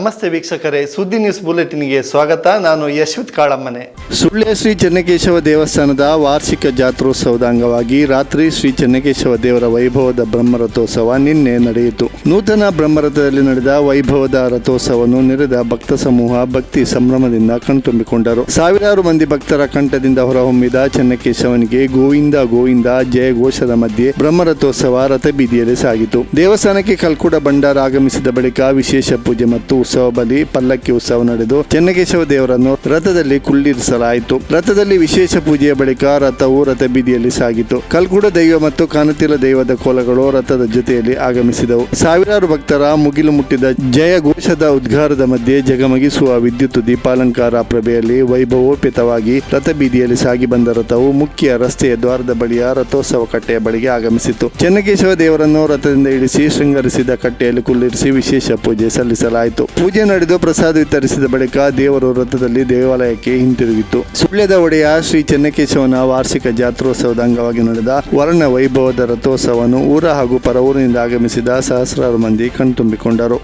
ನಮಸ್ತೆ ವೀಕ್ಷಕರೇ, ಸುದ್ದಿ ನ್ಯೂಸ್ ಬುಲೆಟಿನ್ಗೆ ಸ್ವಾಗತ. ನಾನು ಯಶ್ವಿತ್ ಕಾಳಮ್ಮನೆ. ಸುಳ್ಯ ಶ್ರೀ ಚೆನ್ನಕೇಶವ ದೇವಸ್ಥಾನದ ವಾರ್ಷಿಕ ಜಾತ್ರೋತ್ಸವದ ಅಂಗವಾಗಿ ರಾತ್ರಿ ಶ್ರೀ ಚೆನ್ನಕೇಶವ ದೇವರ ವೈಭವದ ಬ್ರಹ್ಮರಥೋತ್ಸವ ನಿನ್ನೆ ನಡೆಯಿತು. ನೂತನ ಬ್ರಹ್ಮರಥದಲ್ಲಿ ನಡೆದ ವೈಭವದ ರಥೋತ್ಸವವನ್ನು ನೆರೆದ ಭಕ್ತ ಸಮೂಹ ಭಕ್ತಿ ಸಂಭ್ರಮದಿಂದ ಕಣ್ತುಂಬಿಕೊಂಡರು. ಸಾವಿರಾರು ಮಂದಿ ಭಕ್ತರ ಕಂಠದಿಂದ ಹೊರಹೊಮ್ಮಿದ ಚೆನ್ನಕೇಶವನಿಗೆ ಗೋವಿಂದ ಗೋವಿಂದ ಜಯ ಘೋಷದ ಮಧ್ಯೆ ಬ್ರಹ್ಮರಥೋತ್ಸವ ರಥಬೀದಿಯಲ್ಲಿ ಸಾಗಿತು. ದೇವಸ್ಥಾನಕ್ಕೆ ಕಲ್ಕುಡ ಭಂಡಾರ ಆಗಮಿಸಿದ ಬಳಿಕ ವಿಶೇಷ ಪೂಜೆ ಮತ್ತು ಉತ್ಸವ ಬಲಿ ಪಲ್ಲಕ್ಕಿ ಉತ್ಸವ ನಡೆದು ಚೆನ್ನಕೇಶವ ದೇವರನ್ನು ರಥದಲ್ಲಿ ಕುಳ್ಳಿರಿಸಲಾಯಿತು. ರಥದಲ್ಲಿ ವಿಶೇಷ ಪೂಜೆಯ ಬಳಿಕ ರಥವು ರಥ ಬೀದಿಯಲ್ಲಿ ಸಾಗಿತು. ಕಲ್ಕುಡ ದೈವ ಮತ್ತು ಕಾನತಿಲ ದೈವದ ಕೋಲಗಳು ರಥದ ಜೊತೆಯಲ್ಲಿ ಆಗಮಿಸಿದವು. ಸಾವಿರಾರು ಭಕ್ತರ ಮುಗಿಲು ಮುಟ್ಟಿದ ಜಯ ಘೋಷದ ಉದ್ಘಾರದ ಮಧ್ಯೆ ಜಗಮಗಿಸುವ ವಿದ್ಯುತ್ ದೀಪಾಲಂಕಾರ ಪ್ರಭೆಯಲ್ಲಿ ವೈಭವೋಪೇತವಾಗಿ ರಥ ಬೀದಿಯಲ್ಲಿ ಸಾಗಿ ಬಂದ ರಥವು ಮುಖ್ಯ ರಸ್ತೆಯ ದ್ವಾರದ ಬಳಿಯ ರಥೋತ್ಸವ ಕಟ್ಟೆಯ ಬಳಿಗೆ ಆಗಮಿಸಿತು. ಚೆನ್ನಕೇಶವ ದೇವರನ್ನು ರಥದಿಂದ ಇಳಿಸಿ ಶೃಂಗರಿಸಿದ ಕಟ್ಟೆಯಲ್ಲಿ ಕುಳ್ಳಿರಿಸಿ ವಿಶೇಷ ಪೂಜೆ ಸಲ್ಲಿಸಲಾಯಿತು. ಪೂಜೆ ನಡೆದು ಪ್ರಸಾದ ವಿತರಿಸಿದ ಬಳಿಕ ದೇವರು ವೃತ್ತದಲ್ಲಿ ದೇವಾಲಯಕ್ಕೆ ಹಿಂತಿರುಗಿತು ಸುಳ್ಯದ ಒಡೆಯ ಶ್ರೀ ಚೆನ್ನಕೇಶವನ ವಾರ್ಷಿಕ ಜಾತ್ರೋತ್ಸವದ ಅಂಗವಾಗಿ ನಡೆದ ವರ್ಣ ವೈಭವದ ರಥೋತ್ಸವವನ್ನು ಊರ ಹಾಗೂ ಪರವೂರಿನಿಂದ ಆಗಮಿಸಿದ ಸಹಸ್ರಾರು ಮಂದಿ ಕಣ್ತುಂಬಿಕೊಂಡರು.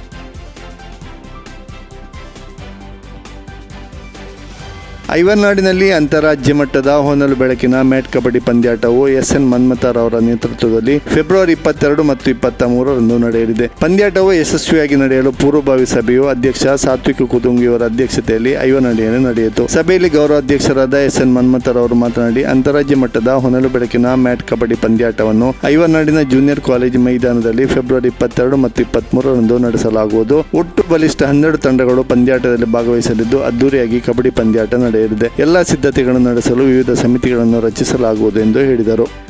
ಐವರ್ನಾಡಿನಲ್ಲಿ ಅಂತಾರಾಜ್ಯ ಮಟ್ಟದ ಹೊನಲು ಬೆಳಕಿನ ಮ್ಯಾಟ್ ಕಬಡ್ಡಿ ಪಂದ್ಯಾಟವು ಎಸ್ ಎನ್ ಮನ್ಮಥರ್ ಅವರ ನೇತೃತ್ವದಲ್ಲಿ ಫೆಬ್ರವರಿ ಇಪ್ಪತ್ತೆರಡು ಮತ್ತು ಇಪ್ಪತ್ತ ಮೂರರಂದು ನಡೆಯಲಿದೆ. ಪಂದ್ಯಾಟವು ಯಶಸ್ವಿಯಾಗಿ ನಡೆಯಲು ಪೂರ್ವಭಾವಿ ಸಭೆಯು ಅಧ್ಯಕ್ಷ ಸಾತ್ವಿಕ ಕುದುಂಗಿಯವರ ಅಧ್ಯಕ್ಷತೆಯಲ್ಲಿ ಐವರ್ನಾಡಿಯಲ್ಲಿ ನಡೆಯಿತು. ಸಭೆಯಲ್ಲಿ ಗೌರವಾಧ್ಯಕ್ಷರಾದ ಎಸ್ ಎನ್ ಮನ್ಮಥರ್ ಅವರು ಮಾತನಾಡಿ, ಅಂತಾರಾಜ್ಯ ಮಟ್ಟದ ಹೊನಲು ಬೆಳಕಿನ ಮ್ಯಾಟ್ ಕಬಡ್ಡಿ ಪಂದ್ಯಾಟವನ್ನು ಐವರ್ನಾಡಿನ ಜೂನಿಯರ್ ಕಾಲೇಜು ಮೈದಾನದಲ್ಲಿ ಫೆಬ್ರವರಿ ಇಪ್ಪತ್ತೆರಡು ಮತ್ತು ಇಪ್ಪತ್ಮೂರರಂದು ನಡೆಸಲಾಗುವುದು. ಒಟ್ಟು ಬಲಿಷ್ಠ ಹನ್ನೆರಡು ತಂಡಗಳು ಪಂದ್ಯಾಟದಲ್ಲಿ ಭಾಗವಹಿಸಲಿದ್ದು, ಅದ್ದೂರಿಯಾಗಿ ಕಬಡ್ಡಿ ಪಂದ್ಯಾಟ ನಡೆಯಲಿದೆ. ಎಲ್ಲ ಸಿದ್ಧತೆಗಳನ್ನು ನಡೆಸಲು ವಿವಿಧ ಸಮಿತಿಗಳನ್ನು ರಚಿಸಲಾಗುವುದು ಎಂದು ಹೇಳಿದರು.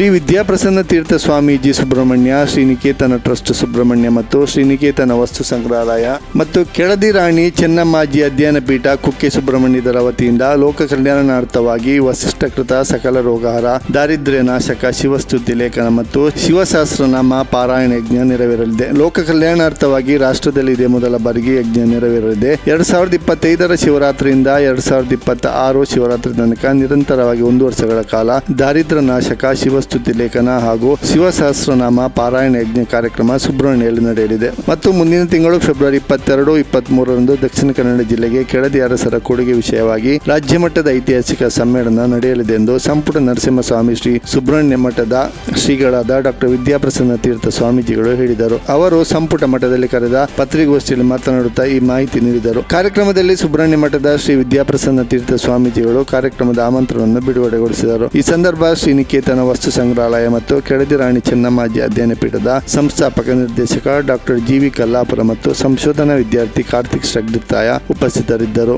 ಶ್ರೀ ವಿದ್ಯಾಪ್ರಸನ್ನ ತೀರ್ಥ ಸ್ವಾಮೀಜಿ ಸುಬ್ರಹ್ಮಣ್ಯ ಶ್ರೀನಿಕೇತನ ಟ್ರಸ್ಟ್ ಸುಬ್ರಹ್ಮಣ್ಯ ಮತ್ತು ಶ್ರೀನಿಕೇತನ ವಸ್ತು ಸಂಗ್ರಹಾಲಯ ಮತ್ತು ಕೆಳದಿ ರಾಣಿ ಚೆನ್ನಮ್ಮಾಜಿ ಅಧ್ಯಯನ ಪೀಠ ಕುಕ್ಕೆ ಸುಬ್ರಹ್ಮಣ್ಯದರ ವತಿಯಿಂದ ಲೋಕ ಕಲ್ಯಾಣಾರ್ಥವಾಗಿ ವಸಿಷ್ಠಕೃತ ಸಕಲ ರೋಗಹಾರ, ದಾರಿದ್ರ್ಯ ನಾಶಕ, ಶಿವಸ್ತುತಿ ಲೇಖನ ಮತ್ತು ಶಿವಸಹಸ್ರನಾಮ ಪಾರಾಯಣ ಯಜ್ಞ ನೆರವೇರಲಿದೆ. ಲೋಕ ಕಲ್ಯಾಣಾರ್ಥವಾಗಿ ರಾಷ್ಟ್ರದಲ್ಲಿ ಇದೇ ಮೊದಲ ಬಾರಿಗೆ ಯಜ್ಞ ನೆರವೇರಲಿದೆ. ಎರಡ್ ಸಾವಿರದ ಇಪ್ಪತ್ತೈದರ ಶಿವರಾತ್ರಿಯಿಂದ ಎರಡ್ ಸಾವಿರದ ಇಪ್ಪತ್ತ ಆರು ಶಿವರಾತ್ರಿ ತನಕ ನಿರಂತರವಾಗಿ ಒಂದು ವರ್ಷಗಳ ಕಾಲ ದಾರಿದ್ರ್ಯ ನಾಶಕ ಶಿವಸ್ತುತಿ ಲೇಖನ ಹಾಗೂ ಶಿವಸಹಸ್ರನಾಮ ಪಾರಾಯಣ ಯಜ್ಞ ಕಾರ್ಯಕ್ರಮ ಸುಬ್ರಹ್ಮಣ್ಯಲ್ಲಿ ನಡೆಯಲಿದೆ. ಮತ್ತು ಮುಂದಿನ ತಿಂಗಳು ಫೆಬ್ರವರಿ ಇಪ್ಪತ್ತೆರಡು ಇಪ್ಪತ್ತ್ ಮೂರರಂದು ದಕ್ಷಿಣ ಕನ್ನಡ ಜಿಲ್ಲೆಗೆ ಕೆಳದಿ ಅರಸರ ಕೊಡುಗೆ ವಿಷಯವಾಗಿ ರಾಜ್ಯ ಮಟ್ಟದ ಐತಿಹಾಸಿಕ ಸಮ್ಮೇಳನ ನಡೆಯಲಿದೆ ಎಂದು ಸಂಪುಟ ನರಸಿಂಹಸ್ವಾಮಿ ಶ್ರೀ ಸುಬ್ರಹ್ಮಣ್ಯ ಮಠದ ಶ್ರೀಗಳಾದ ಡಾಕ್ಟರ್ ವಿದ್ಯಾಪ್ರಸನ್ನ ತೀರ್ಥ ಸ್ವಾಮೀಜಿಗಳು ಹೇಳಿದರು. ಅವರು ಸಂಪುಟ ಮಠದಲ್ಲಿ ಕರೆದ ಪತ್ರಿಕೋಷ್ಠಿಯಲ್ಲಿ ಮಾತನಾಡುತ್ತಾ ಈ ಮಾಹಿತಿ ನೀಡಿದರು. ಕಾರ್ಯಕ್ರಮದಲ್ಲಿ ಸುಬ್ರಹ್ಮಣ್ಯ ಮಠದ ಶ್ರೀ ವಿದ್ಯಾಪ್ರಸನ್ನ ತೀರ್ಥ ಸ್ವಾಮೀಜಿಗಳು ಕಾರ್ಯಕ್ರಮದ ಆಮಂತ್ರಣವನ್ನು ಬಿಡುಗಡೆಗೊಳಿಸಿದರು. ಈ ಸಂದರ್ಭ ಶ್ರೀ ನಿಕೇತನ ವಸ್ತು ಸಂಗ್ರಹಾಲಯ ಮತ್ತು ಕೆಳದಿ ರಾಣಿ ಚೆನ್ನಮ್ಮಾಜಿ ಅಧ್ಯಯನ ಪೀಠದ ಸಂಸ್ಥಾಪಕ ನಿರ್ದೇಶಕ ಡಾಕ್ಟರ್ ಜಿವಿ ಕಲ್ಲಾಪುರ ಮತ್ತು ಸಂಶೋಧನಾ ವಿದ್ಯಾರ್ಥಿ ಕಾರ್ತಿಕ್ ಶ್ರಗ್ದಿತ್ತಾಯ ಉಪಸ್ಥಿತರಿದ್ದರು.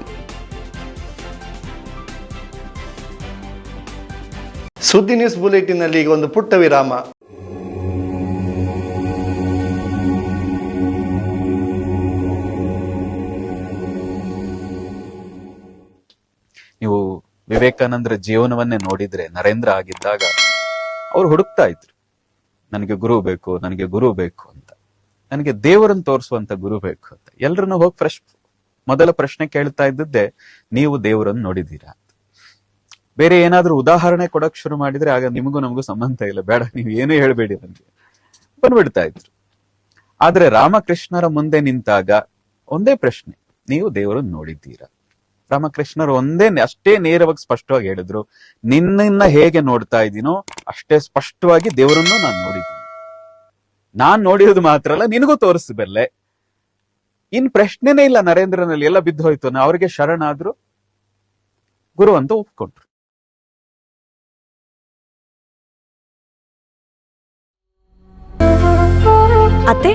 ಸುದ್ದಿ ನ್ಯೂಸ್ ಬುಲೆಟಿನ್ನಲ್ಲಿ ಈಗ ಒಂದು ಪುಟ್ಟ ವಿರಾಮ. ನೀವು ವಿವೇಕಾನಂದರ ಜೀವನವನ್ನೇ ನೋಡಿದ್ರೆ ನರೇಂದ್ರ ಆಗಿದ್ದಾಗ ಅವ್ರು ಹುಡುಕ್ತಾ ಇದ್ರು. ನನಗೆ ಗುರು ಬೇಕು, ನನಗೆ ಗುರು ಬೇಕು ಅಂತ. ನನಗೆ ದೇವರನ್ನು ತೋರಿಸುವಂತ ಗುರು ಬೇಕು ಅಂತ. ಎಲ್ರನ್ನೂ ಹೋಗಿ ಫ್ರೆಶ್ ಮೊದಲ ಪ್ರಶ್ನೆ ಕೇಳ್ತಾ ಇದ್ದದ್ದೇ, ನೀವು ದೇವರನ್ನು ನೋಡಿದೀರಾ ಅಂತ. ಬೇರೆ ಏನಾದ್ರೂ ಉದಾಹರಣೆ ಕೊಡಕ್ ಶುರು ಮಾಡಿದ್ರೆ ಆಗ ನಿಮಗೂ ನಮಗೂ ಸಂಬಂಧ ಇಲ್ಲ. ಬೇಡ, ನೀವು ಏನೂ ಹೇಳ್ಬೇಡಿ ನನಗೆ. ಬಂದ್ಬಿಡ್ತಾ ಇದ್ರು. ಆದ್ರೆ ರಾಮಕೃಷ್ಣರ ಮುಂದೆ ನಿಂತಾಗ ಒಂದೇ ಪ್ರಶ್ನೆ, ನೀವು ದೇವರನ್ನು ನೋಡಿದ್ದೀರಾ? ರಾಮಕೃಷ್ಣರು ಒಂದೇ ಅಷ್ಟೇ ನೇರವಾಗಿ ಸ್ಪಷ್ಟವಾಗಿ ಹೇಳಿದ್ರು ನಿನ್ನನ್ನ ಹೇಗೆ ನೋಡ್ತಾ ಇದ್ದೀನೋ ಅಷ್ಟೇ ಸ್ಪಷ್ಟವಾಗಿ ದೇವರನ್ನು ನಾನು ನೋಡಿದ್ದೀನಿ. ನಾನ್ ನೋಡಿರೋದು ಮಾತ್ರ ಅಲ್ಲ ನಿನಗೂ ತೋರಿಸಬಲ್ಲೆ ಇನ್ ಪ್ರಶ್ನೆನೇ ಇಲ್ಲ ನರೇಂದ್ರನಲ್ಲಿ ಎಲ್ಲ ಬಿದ್ದು ಹೋಯ್ತು. ನಾ ಅವ್ರಿಗೆ ಶರಣಾದ್ರು ಗುರು ಅಂತ ಒಪ್ಕೊಂಡ್ರು. ಅತ್ತೆ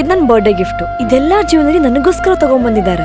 ಇದು ನನ್ನ ಬರ್ಡೇ ಗಿಫ್ಟ್ ಇದೆಲ್ಲಾ ಜೀವನದಲ್ಲಿ ನನಗೋಸ್ಕರ ತಗೊಂಡ್ಬಂದಿದ್ದಾರೆ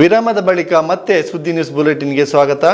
ವಿರಾಮದ ಬಳಿಕ ಮತ್ತೆ ಸುದ್ದಿ ನ್ಯೂಸ್ ಬುಲೆಟಿನ್ಗೆ ಸ್ವಾಗತ.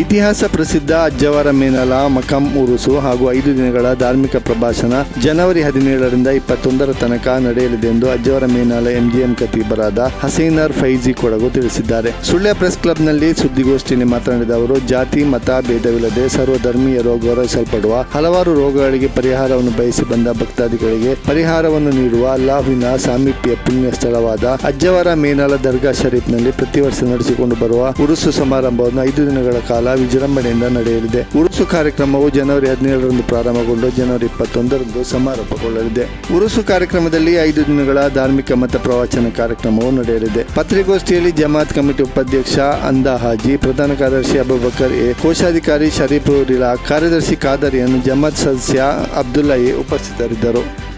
ಇತಿಹಾಸ ಪ್ರಸಿದ್ಧ ಅಜ್ಜವರ ಮೇನಲ ಮಕಂ ಉರುಸು ಹಾಗೂ ಐದು ದಿನಗಳ ಧಾರ್ಮಿಕ ಪ್ರಭಾಷಣ ಜನವರಿ ಹದಿನೇಳರಿಂದ ಇಪ್ಪತ್ತೊಂದರ ತನಕ ನಡೆಯಲಿದೆ ಎಂದು ಅಜ್ಜವರ ಮೇನಾಲ ಎಂಜಿಎಂ ಕತೀಬರಾದ ಹಸೀನರ್ ಫೈಜಿ ಕೊಡಗು ತಿಳಿಸಿದ್ದಾರೆ. ಸುಳ್ಯ ಪ್ರೆಸ್ ಕ್ಲಬ್ನಲ್ಲಿ ಸುದ್ದಿಗೋಷ್ಠಿಯಲ್ಲಿ ಮಾತನಾಡಿದ ಅವರು, ಜಾತಿ, ಮತ ಭೇದವಿಲ್ಲದೆ ಸರ್ವಧರ್ಮೀಯರು ಗೌರವಿಸಲ್ಪಡುವ ಹಲವಾರು ರೋಗಗಳಿಗೆ ಪರಿಹಾರವನ್ನು ಬಯಸಿ ಬಂದ ಭಕ್ತಾದಿಗಳಿಗೆ ಪರಿಹಾರವನ್ನು ನೀಡುವ ಅಲ್ಲಾಹುವಿನ ಸಾಮೀಪ್ಯ ಪುಣ್ಯ ಸ್ಥಳವಾದ ಅಜ್ಜವರ ಮೇನಾಲ ದರ್ಗಾ ಶರೀಫ್ನಲ್ಲಿ ಪ್ರತಿ ವರ್ಷ ನಡೆಸಿಕೊಂಡು ಬರುವ ಉರುಸು ಸಮಾರಂಭವನ್ನು ಐದು ದಿನಗಳ ಕಾಲ ವಿಜೃಂಭಣೆಯಿಂದ ನಡೆಯಲಿದೆ. ಉರುಸು ಕಾರ್ಯಕ್ರಮವು ಜನವರಿ ಹದಿನೇಳರಂದು ಪ್ರಾರಂಭಗೊಂಡು ಜನವರಿ ಇಪ್ಪತ್ತೊಂದರಂದು ಸಮಾರೋಪಗೊಳ್ಳಲಿದೆ. ಉರುಸು ಕಾರ್ಯಕ್ರಮದಲ್ಲಿ ಐದು ದಿನಗಳ ಧಾರ್ಮಿಕ ಮತ ಪ್ರವಚನ ಕಾರ್ಯಕ್ರಮವು ನಡೆಯಲಿದೆ. ಪತ್ರಿಕೋಷ್ಠಿಯಲ್ಲಿ ಜಮಾತ್ ಕಮಿಟಿ ಉಪಾಧ್ಯಕ್ಷ ಅಂದಾ ಹಾಜಿ, ಪ್ರಧಾನ ಕಾರ್ಯದರ್ಶಿ ಅಬುಬಕರ್ ಎ, ಕೋಶಾಧಿಕಾರಿ ಶರೀಫ್ ರಿಲಾ, ಕಾರ್ಯದರ್ಶಿ ಖಾದರಿಯನ್ನು ಜಮಾತ್ ಸದಸ್ಯ ಅಬ್ದುಲ್ಲಾ ಎ ಉಪಸ್ಥಿತರಿದ್ದರು.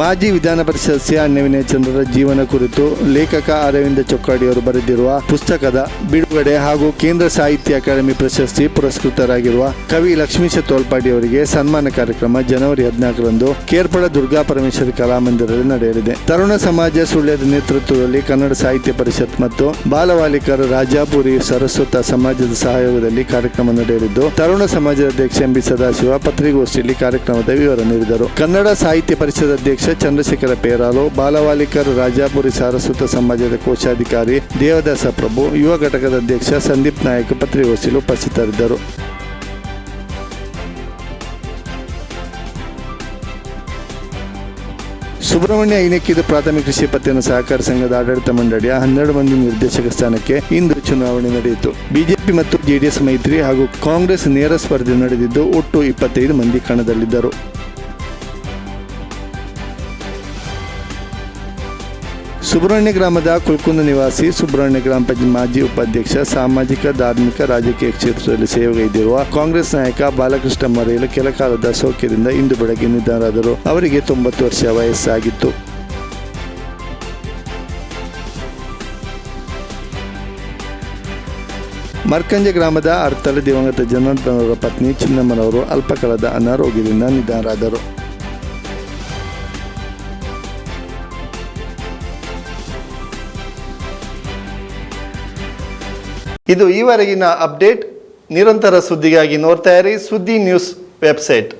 ಮಾಜಿ ವಿಧಾನ ಪರಿಷತ್ ಸದಸ್ಯ ಅಣ್ಣವಿನಯ ಚಂದ್ರರ ಜೀವನ ಕುರಿತು ಲೇಖಕ ಅರವಿಂದ ಚೊಕ್ಕಾಡಿಯವರು ಬರೆದಿರುವ ಪುಸ್ತಕದ ಬಿಡುಗಡೆ ಹಾಗೂ ಕೇಂದ್ರ ಸಾಹಿತ್ಯ ಅಕಾಡೆಮಿ ಪ್ರಶಸ್ತಿ ಪುರಸ್ಕೃತರಾಗಿರುವ ಕವಿ ಲಕ್ಷ್ಮೀಶ ತೋಲ್ಪಾಡಿ ಅವರಿಗೆ ಸನ್ಮಾನ ಕಾರ್ಯಕ್ರಮ ಜನವರಿ ಹದಿನಾಲ್ಕರಂದು ಕೇರ್ಪಡ ದುರ್ಗಾ ಪರಮೇಶ್ವರಿ ಕಲಾಮಂದಿರದಲ್ಲಿ ನಡೆಯಲಿದೆ. ತರುಣ ಸಮಾಜ ಸುಳ್ಯದ ನೇತೃತ್ವದಲ್ಲಿ ಕನ್ನಡ ಸಾಹಿತ್ಯ ಪರಿಷತ್ ಮತ್ತು ಬಾಲವಾಲಿಕರ ರಾಜಾಪುರಿ ಸರಸ್ವತ ಸಮಾಜದ ಸಹಯೋಗದಲ್ಲಿ ಕಾರ್ಯಕ್ರಮ ನಡೆಯಲಿದ್ದು, ತರುಣ ಸಮಾಜದ ಅಧ್ಯಕ್ಷ ಎಂಬಿ ಸದಾಶಿವ ಪತ್ರಿಕೋಷ್ಠಿಯಲ್ಲಿ ಕಾರ್ಯಕ್ರಮದ ವಿವರ ನೀಡಿದರು. ಕನ್ನಡ ಸಾಹಿತ್ಯ ಪರಿಷತ್ ಅಧ್ಯಕ್ಷ ಚಂದ್ರಶೇಖರ ಪೇರಾಲು ಬಾಲವಾಲಿಕರು ರಾಜಾಪುರಿ ಸಾರಸ್ವತ ಸಮಾಜದ ಕೋಶಾಧಿಕಾರಿ ದೇವದಾಸ ಪ್ರಭು, ಯುವ ಘಟಕದ ಅಧ್ಯಕ್ಷ ಸಂದೀಪ್ ನಾಯಕ್ ಪತ್ರಿಕಾಗೋಷ್ಠಿಯಲ್ಲಿ ಉಪಸ್ಥಿತರಿದ್ದರು. ಸುಬ್ರಹ್ಮಣ್ಯ ಐನಕ್ಕಿದ ಪ್ರಾಥಮಿಕ ಕೃಷಿ ಪತ್ತಿನ ಸಹಕಾರ ಸಂಘದ ಆಡಳಿತ ಮಂಡಳಿಯ ಹನ್ನೆರಡು ಮಂದಿ ನಿರ್ದೇಶಕ ಸ್ಥಾನಕ್ಕೆ ಇಂದು ಚುನಾವಣೆ ನಡೆಯಿತು. ಬಿಜೆಪಿ ಮತ್ತು ಜೆಡಿಎಸ್ ಮೈತ್ರಿ ಹಾಗೂ ಕಾಂಗ್ರೆಸ್ ನೇರ ಸ್ಪರ್ಧೆ ನಡೆದಿದ್ದು ಒಟ್ಟು ಇಪ್ಪತ್ತೈದು ಮಂದಿ ಕಣದಲ್ಲಿದ್ದರು. ಸುಬ್ರಹ್ಮಣ್ಯ ಗ್ರಾಮದ ಕುಲ್ಕುಂದ ನಿವಾಸಿ ಸುಬ್ರಹ್ಮಣ್ಯ ಗ್ರಾಮ ಪಂಚಾಯತ್ ಮಾಜಿ ಉಪಾಧ್ಯಕ್ಷ, ಸಾಮಾಜಿಕ, ಧಾರ್ಮಿಕ, ರಾಜಕೀಯ ಕ್ಷೇತ್ರದಲ್ಲಿ ಸೇವೆಗೈದಿರುವ ಕಾಂಗ್ರೆಸ್ ನಾಯಕ ಬಾಲಕೃಷ್ಣ ಮರೆಯಲು ಕೆಲಕಾಲದ ಸೌಖ್ಯದಿಂದ ಇಂದು ಬೆಳಗ್ಗೆ ನಿಧನರಾದರು. ಅವರಿಗೆ ತೊಂಬತ್ತು ವರ್ಷ ವಯಸ್ಸಾಗಿತ್ತು. ಮರ್ಕಂಜ ಗ್ರಾಮದ ಅರ್ತಲ ದಿವಂಗತ ಜನಾರ್ದನವರ ಪತ್ನಿ ಚಿನ್ನಮ್ಮನವರು ಅಲ್ಪಕಾಲದ ಅನಾರೋಗ್ಯದಿಂದ ನಿಧನರಾದರು. ಇದು ಈವರೆಗಿನ ಅಪ್ಡೇಟ್. ನಿರಂತರ ಸುದ್ದಿಗಾಗಿ ನೋಡ್ತಾ ಇರಿ ಸುದ್ದಿ ನ್ಯೂಸ್ ವೆಬ್ಸೈಟ್.